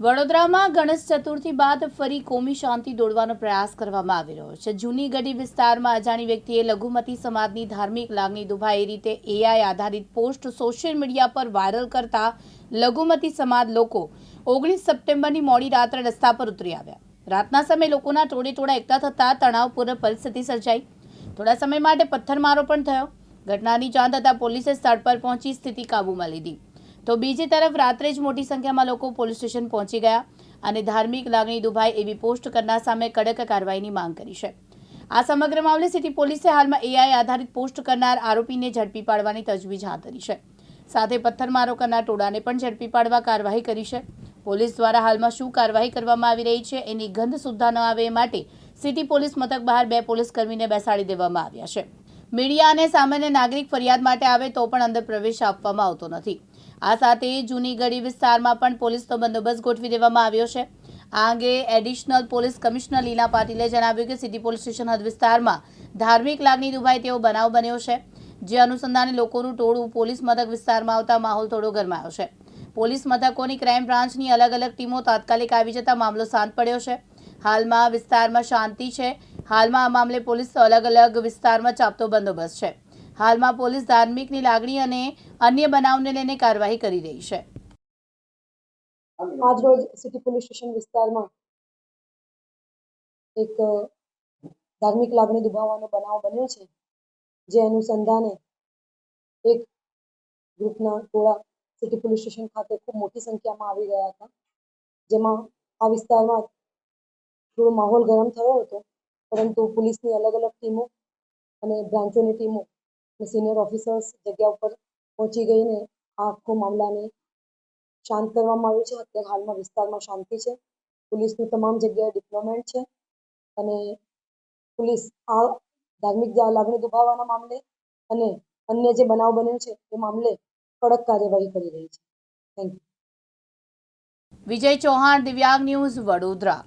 વડોદરામાં ગણેશ ચતુર્થી બાદ ફરી કોમી શાંતિ દોડવાનો પ્રયાસ કરવામાં આવી રહ્યો છે. જૂની ગઢી વિસ્તારમાં અજાણી વ્યક્તિએ લઘુમતી સમાજની ધાર્મિક લાગણી દુભાય એ રીતે એઆઈ આધારિત પોસ્ટ સોશિયલ મીડિયા પર વાયરલ કરતા લઘુમતી સમાજ લોકો ઓગણીસ સપ્ટેમ્બરની મોડી રાત્રે રસ્તા પર ઉતરી આવ્યા. રાતના સમયે લોકોના ટોળે ટોળા એકઠા થતાં તણાવપૂર્ણ પરિસ્થિતિ સર્જાઈ. થોડા સમય માટે પથ્થરમારો પણ થયો. ઘટનાની જાણ થતાં પોલીસે સ્થળ પર પહોંચી સ્થિતિ કાબૂમાં લીધી. તો બીજી તરફ રાત્રે જ મોટી સંખ્યામાં લોકો પોલીસ સ્ટેશન પહોંચી ગયા અને ધાર્મિક લાગણી દુભાઈ એવી પોસ્ટ કરનાર સામે કડક કાર્યવાહીની માંગ કરી છે. આ સમગ્ર મામલે સિટી પોલીસે હાલમાં એઆઈ આધારિત પોસ્ટ કરનાર આરોપીને ઝડપી પાડવાની તજવીજ હાથ ધરી છે. સાથે પથ્થરમારો કરનાર ટોળાને પણ ઝડપી પાડવા કાર્યવાહી કરી છે. પોલીસ દ્વારા હાલમાં શું કાર્યવાહી કરવામાં આવી રહી છે એની ગંધ સુદ્ધા ન આવે માટે સિટી પોલીસ મથક બહાર બે પોલીસ કર્મીને બેસાડી દેવામાં આવ્યા છે. મીડિયા અને સામાન્ય નાગરિક ફરિયાદ માટે આવે તો પણ અંદર પ્રવેશ આપવામાં આવતો નથી. આ સાથે જૂની ગઢી વિસ્તારમાં પણ પોલીસનો બંદોબસ્ત ગોઠવી દેવામાં આવ્યો છે. આ અંગે એડિશનલ પોલીસ કમિશનર લીના પાટીલે જણાવ્યું કે સિટી પોલીસ સ્ટેશન હદ વિસ્તારમાં ધાર્મિક લાગણી દુભાઈ તેવો બનાવ બન્યો છે, જે અનુસંધાને લોકોનું ટોળું પોલીસ મથક વિસ્તારમાં આવતા માહોલ થોડો ગરમાયો છે. પોલીસ મથકોની ક્રાઇમ બ્રાન્ચની અલગ અલગ ટીમો તાત્કાલિક આવી જતા મામલો શાંત પડ્યો છે. હાલમાં વિસ્તારમાં શાંતિ છે હાલમાં આ મામલે પોલીસ અલગ અલગ વિસ્તારમાં ચાપતો બંદોબસ્ત છે. હાલમાં પોલીસ ધાર્મિકની લાગણી અને અન્ય બનાવને લઈને કાર્યવાહી કરી રહી છે. આજરોજ સિટી પોલીસ સ્ટેશન વિસ્તારમાં એક ધાર્મિક લાગણી દુભાવવાનો બનાવ બન્યો છે. જે અનુસંધાને એક ગ્રુપના ટોળા સિટી પોલીસ સ્ટેશન ખાતે ખૂબ મોટી સંખ્યામાં આવી ગયા હતા. જેમાં આ વિસ્તારમાં થોડો માહોલ ગરમ થયો હતો. પરંતુ પોલીસની અલગ અલગ ટીમો અને બ્રાન્ચોની ટીમો અને સિનિયર ઓફિસર્સ જગ્યા ઉપર પહોંચી ગઈને આ આખો મામલાને શાંત કરવામાં આવ્યું છે. અત્યારે હાલમાં વિસ્તારમાં શાંતિ છે. પોલીસનું તમામ જગ્યાએ ડિપ્લોમેન્ટ છે અને પોલીસ આ ધાર્મિક લાગણી દુભાવવાના મામલે અને અન્ય જે બનાવ બન્યો છે એ મામલે કડક કાર્યવાહી કરી રહી છે. થેન્ક યુ વિજય ચૌહાણ, દિવ્યાંગ ન્યૂઝ વડોદરા.